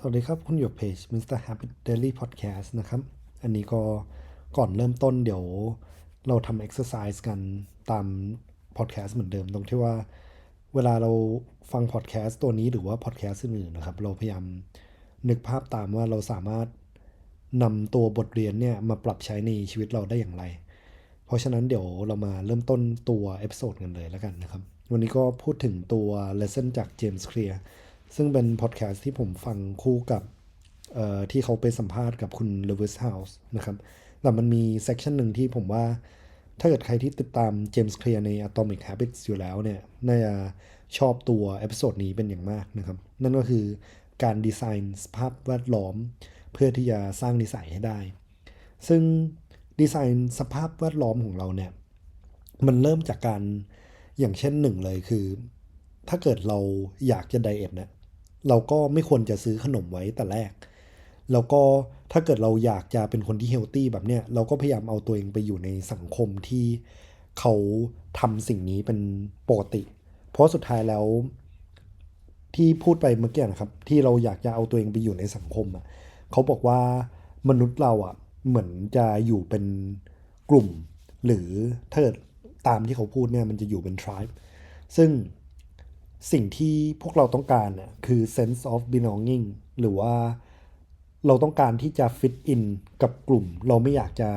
สวัสดีครับ คุณอยู่เพจ Mr. Happy Daily Podcast นะครับ อันนี้ก็ก่อนเริ่มต้นเดี๋ยวเราทำ exercise กันตาม podcast เหมือนเดิม ตรงที่ว่าเวลาเราฟัง podcast ตัวนี้หรือว่า podcast อื่นๆนะครับ เราพยายามนึกภาพตามว่าเราสามารถนำตัวบทเรียนเนี่ย มาปรับใช้ในชีวิตเราได้อย่างไร เพราะฉะนั้นเดี๋ยวเรามาเริ่มต้นตัวเอพิโซดกันเลยแล้วกันนะครับ วันนี้ก็พูดถึงตัว lesson จาก James Clear ซึ่งเป็นพอดแคสต์ที่ผมฟังคู่กับที่เขาไปสัมภาษณ์กับคุณ Lewis House นะครับ แต่มันมีเซกชันหนึ่งที่ผมว่า ถ้าเกิดใครที่ติดตาม James Clear ใน Atomic Habits อยู่แล้วเนี่ย น่าจะชอบตัวเอพิโซดนี้เป็นอย่างมากนะครับ นั่นก็คือการดีไซน์สภาพแวดล้อม เพื่อที่จะสร้างนิสัยให้ได้ ซึ่งดีไซน์สภาพแวดล้อมของเราเนี่ย มันเริ่มจากการอย่างเช่นหนึ่งเลยคือ ถ้าเกิดเราอยากจะไดเอทเนี่ย เราก็ไม่ควรจะซื้อขนมไว้แต่แรก แล้วก็ถ้าเกิดเราอยากจะเป็นคนที่เฮลตี้แบบเนี้ยเราก็พยายามเอาตัวเองไปอยู่ในสังคมที่เขาทำสิ่งนี้เป็นปกติ เพราะสุดท้ายแล้ว ที่พูดไปเมื่อกี้นะครับ ที่เราอยากจะเอาตัวเองไปอยู่ในสังคมอะเขาบอกว่ามนุษย์เราอะเหมือนจะอยู่เป็นกลุ่ม หรือถ้าเกิดตามที่เขาพูดเนี่ยมันจะอยู่เป็น tribe ซึ่ง สิ่งที่พวกเราต้องการน่ะคือ sense of belonging หรือว่าเราต้องการที่จะ fit in กับกลุ่ม เราไม่อยากจะ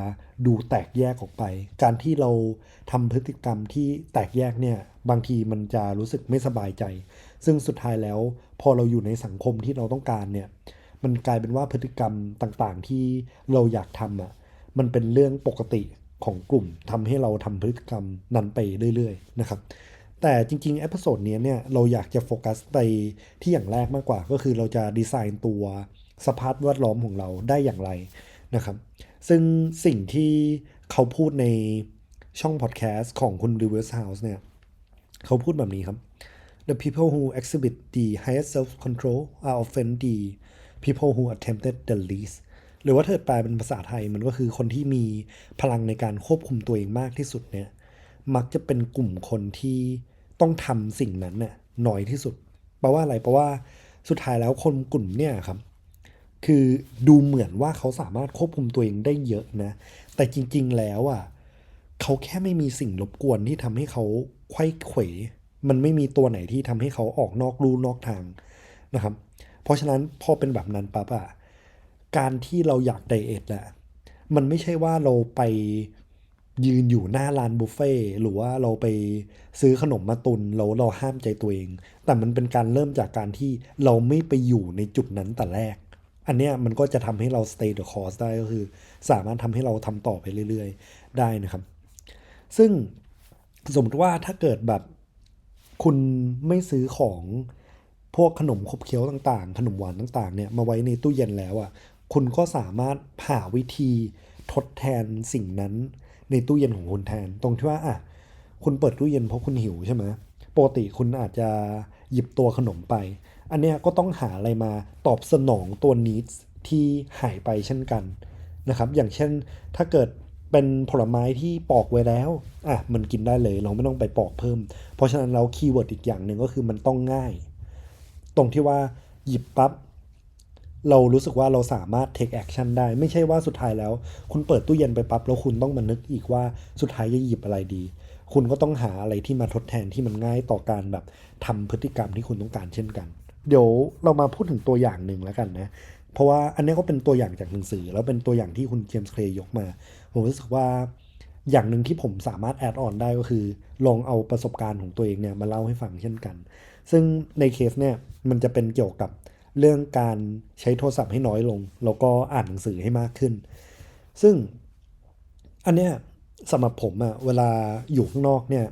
ดูแตกแยกออกไป การที่เราทำพฤติกรรมที่แตกแยกเนี่ย บางทีมันจะรู้สึกไม่สบายใจ ซึ่งสุดท้ายแล้ว พอเราอยู่ในสังคมที่เราต้องการเนี่ย มันกลายเป็นว่าพฤติกรรมต่างๆ ที่เราอยากทำอะ มันเป็นเรื่องปกติของกลุ่มทำให้เราทำพฤติกรรมนั้นไปเรื่อย ๆ นะครับ แต่จริงๆเอพิโซดนี้เนี่ยเราอยากจะโฟกัสไปที่อย่างแรกมากกว่า ก็คือเราจะดีไซน์ตัวสภาพแวดล้อมของเราได้อย่างไรนะครับ ซึ่งสิ่งที่เขาพูดในช่องพอดแคสต์ของคุณ Reverse House เนี่ยเขาพูดแบบนี้ครับ The people who exhibit the highest self-control are often the people who attempted the least หรือว่าเธอแปลเป็นภาษาไทยมันก็คือคนที่มีพลังในการควบคุมตัวเองมากที่สุดเนี่ยมักจะเป็นกลุ่มคนที่ ต้องทำสิ่งนั้นน่ะน้อยที่สุดแปลว่าอะไรแปลว่าสุดท้ายแล้วคนกลุ่มเนี่ยครับ คือดูเหมือนว่าเขาสามารถควบคุมตัวเองได้เยอะนะ แต่จริง ๆ แล้วอะเขาแค่ไม่มีสิ่งรบกวนที่ทำให้เขาไข้เขวมันไม่มีตัวไหนที่ทำให้เขาออกนอกรูนอกทางนะครับ เพราะฉะนั้นพอเป็นแบบนั้นปั๊บอะการที่เราอยากไดเอทแหละมันไม่ใช่ว่าเราไป ยืนอยู่หน้าร้านบุฟเฟ่หรือว่าเราไปซื้อขนมมาตุนเราเราห้ามใจตัวเอง แต่มันเป็นการเริ่มจากการที่เราไม่ไปอยู่ในจุดนั้นแต่แรก อันเนี้ยมันก็จะทำให้เรา stay the course ได้ก็คือ สามารถทำให้เราทำต่อไปเรื่อย ๆ ได้นะครับ ซึ่งสมมติว่าถ้าเกิดแบบคุณไม่ซื้อของพวกขนมขบเคี้ยวต่างๆ ขนมหวานต่างๆเนี่ยมาไว้ในตู้เย็นแล้วอะ่ะคุณก็สามารถหาวิธีทดแทนสิ่งนั้น ในตู้เย็นของคุณแทน ตรงที่ว่าอะคุณเปิดตู้เย็นเพราะคุณหิวใช่ไหมปกติคุณอาจจะหยิบตัวขนมไป อันเนี้ยก็ต้องหาอะไรมาตอบสนองตัวนิดที่หายไปเช่นกันนะครับ อย่างเช่นถ้าเกิดเป็นผลไม้ที่ปอกไว้แล้ว อะ มันกินได้เลย เราไม่ต้องไปปอกเพิ่ม เพราะฉะนั้นเราคีย์เวิร์ดอีกอย่างหนึ่งก็คือมันต้องง่าย ตรงที่ว่าหยิบปับ๊บ เรารู้สึกว่าเราสามารถ take action ได้ ไม่ใช่ว่าสุดท้ายแล้ว คุณเปิดตู้เย็นไปปั๊บแล้วคุณต้องมานึกอีกว่าสุดท้ายจะหยิบอะไรดี คุณก็ต้องหาอะไรที่มาทดแทนที่มันง่ายต่อการแบบทำพฤติกรรมที่คุณต้องการเช่นกัน เดี๋ยวเรามาพูดถึงตัวอย่างหนึ่งแล้วกันนะ เพราะว่าอันนี้ก็เป็นตัวอย่างจากหนังสือ แล้วเป็นตัวอย่างที่คุณเจมส์เคลย์ยกมา ผมรู้สึกว่าอย่างหนึ่งที่ผมสามารถแอดออนได้ก็คือ ลองเอาประสบการณ์ของตัวเองเนี่ยมาเล่าให้ฟังเช่นกัน ซึ่งในเคสเนี่ยมันจะเป็นเกี่ยวกับ เรื่องการใช้โทรศัพท์ให้น้อยลง แล้วก็อ่านหนังสือให้มากขึ้น ซึ่งอันเนี้ยสำหรับผมอะเวลาอยู่ข้างนอกเนี่ย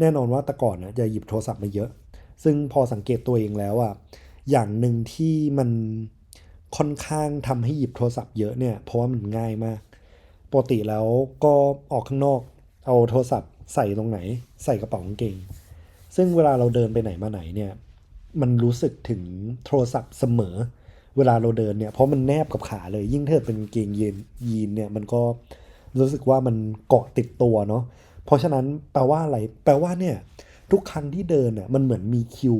แน่นอนว่าแต่ก่อนนะจะหยิบโทรศัพท์มาเยอะ ซึ่งพอสังเกตตัวเองแล้วอะอย่างหนึ่งที่มันค่อนข้างทำให้หยิบโทรศัพท์เยอะเนี่ยเพราะว่ามันง่ายมากปกติแล้วก็ออกข้างนอกเอาโทรศัพท์ใส่ตรงไหน ใส่กระเป๋ากางเกง ซึ่งเวลาเราเดินไปไหนมาไหนเนี่ย มันรู้สึกถึงโทรศัพท์เสมอ เวลาเราเดินเนี่ยเพราะมันแนบกับขาเลย ยิ่งเธอเป็นเกงยีนยีนเนี่ยมันก็รู้สึกว่ามันเกาะติดตัวเนาะเพราะฉะนั้นแปลว่าอะไรแปลว่าเนี่ยทุกครั้งที่เดินเนี่ยมันเหมือนมีคิว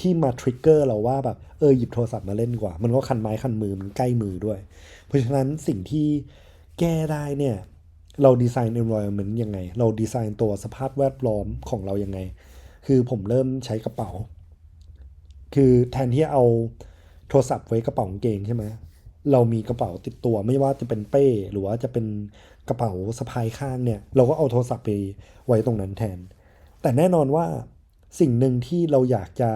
ที่มาทริกเกอร์เราว่าแบบเออหยิบโทรศัพท์มาเล่นกว่า มันก็คันไม้คันมือมันใกล้มือด้วย เพราะฉะนั้นสิ่งที่แก้ได้เนี่ยเราดีไซน์ environment ยังไง เราดีไซน์ตัวสภาพแวดล้อมของเรายังไง คือผมเริ่มใช้กระเป๋า คือแทนที่เอาโทรศัพท์ไว้กระเป๋ากางเกงใช่ไหมเรามีกระเป๋าติดตัวไม่ว่าจะเป็นเป้ หรือว่าจะเป็นกระเป๋าสะพายข้างเนี่ย เราก็เอาโทรศัพท์ไปไว้ตรงนั้นแทน แต่แน่นอนว่าสิ่งหนึ่งที่เราอยากจะ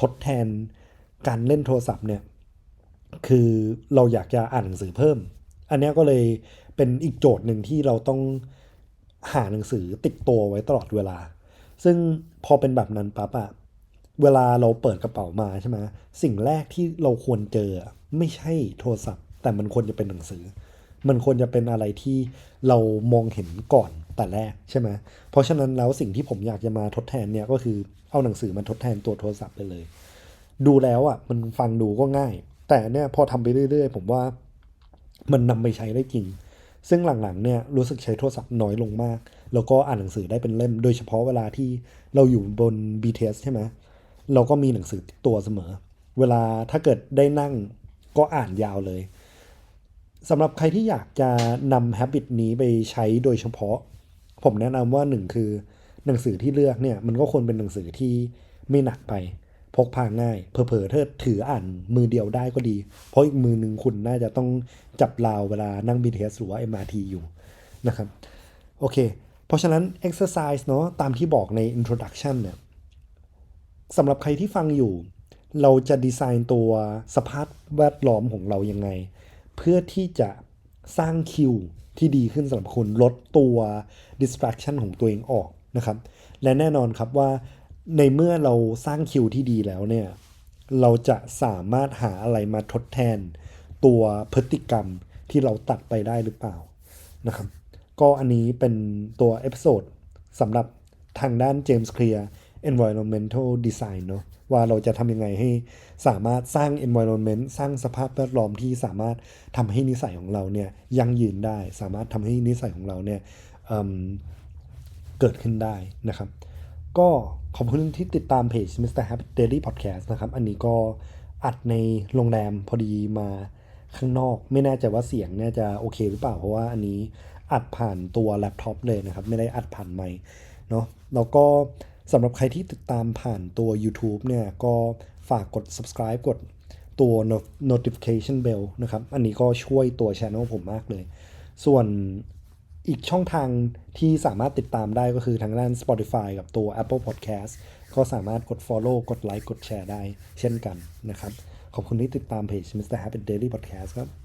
ทดแทนการเล่นโทรศัพท์เนี่ย คือเราอยากจะอ่านหนังสือเพิ่ม อันนี้ก็เลยเป็นอีกโจทย์หนึ่งที่เราต้องหาหนังสือติดตัวไว้ตลอดเวลา ซึ่งพอเป็นแบบนั้นปั๊บอะ เวลาเราเปิดกระเป๋ามาใช่ไหมสิ่งแรกที่เราควรเจอไม่ใช่โทรศัพท์ แต่มันควรจะเป็นหนังสือ มันควรจะเป็นอะไรที่เรามองเห็นก่อนแต่แรกใช่ไหมเพราะฉะนั้นแล้วสิ่งที่ผมอยากจะมาทดแทนเนี่ยก็คือเอาหนังสือมาทดแทนตัวโทรศัพท์ไปเลย ดูแล้วอะมันฟังดูก็ง่าย แต่เนี่ยพอทำไปเรื่อย ๆ ผมว่ามันนำไปใช้ได้จริง ซึ่งหลังๆเนี่ยรู้สึกใช้โทรศัพท์น้อยลงมาก แล้วก็อ่านหนังสือได้เป็นเล่ม โดยเฉพาะเวลาที่เราอยู่บน BTS ใช่ไหม เราก็มีหนังสือติดตัวเสมอ เวลาถ้าเกิดได้นั่งก็อ่านยาวเลยสำหรับใครที่อยากจะนำ habit นี้ไปใช้โดยเฉพาะ ผมแนะนำว่าหนึ่งคือหนังสือที่เลือกเนี่ยมันก็ควรเป็นหนังสือที่ไม่หนักไป พกพาง่ายเผลอๆถ้าถืออ่านมือเดียวได้ก็ดี เพราะอีกมือหนึ่งคุณน่าจะต้องจับราวเวลานั่ง BTS หรือว่า MRT อยู่นะครับ โอเค เพราะฉะนั้น exercise เนาะตามที่บอกใน introduction เนี่ย สำหรับใครที่ฟังอยู่ เราจะดีไซน์ตัวสภาพแวดล้อมของเรายังไง เพื่อที่จะสร้างคิวที่ดีขึ้นสำหรับคุณลดตัว distraction ของตัวเองออกนะครับ และแน่นอนครับว่าในเมื่อเราสร้างคิวที่ดีแล้วเนี่ย เราจะสามารถหาอะไรมาทดแทน ตัวพฤติกรรมที่เราตัดไปได้หรือเปล่านะครับ ก็อันนี้เป็นตัวเอพิโซดสำหรับทางด้าน James Clear environmental design เนอะว่าเราจะทำยังไงให้สามารถสร้าง environment สร้างสภาพแวดล้อมที่สามารถทำให้นิสัยของเราเนี่ยยั่งยืนได้ สามารถทำให้นิสัยของเราเนี่ยเเกิดขึ้นได้นะครับ ก็ขอบคุณที่ติดตามเพจ Mr. Happy Daily Podcast นะครับ อันนี้ก็อัดในโรงแรมพอดีมาข้างนอก ไม่แน่ใจว่าเสียงน่าจะโอเคหรือเปล่า เพราะว่าอันนี้อัดผ่านตัวแล็ปท็อปเลยนะครับ ไม่ได้อัดผ่านไมค์เนาะแล้วก็ สำหรับใครที่ติดตามผ่านตัว YouTube เนี่ยก็ฝากกด subscribe กดตัว notification bell นะครับ อันนี้ก็ช่วยตัว channel ผมมากเลย ส่วนอีกช่องทางที่สามารถติดตามได้ก็คือทางด้าน Spotify กับตัว Apple Podcast ก็สามารถกด follow กดไลค์กดแชร์ได้เช่นกันนะครับ ขอบคุณที่ติดตามเพจ Mr. Happy Daily Podcast ครับ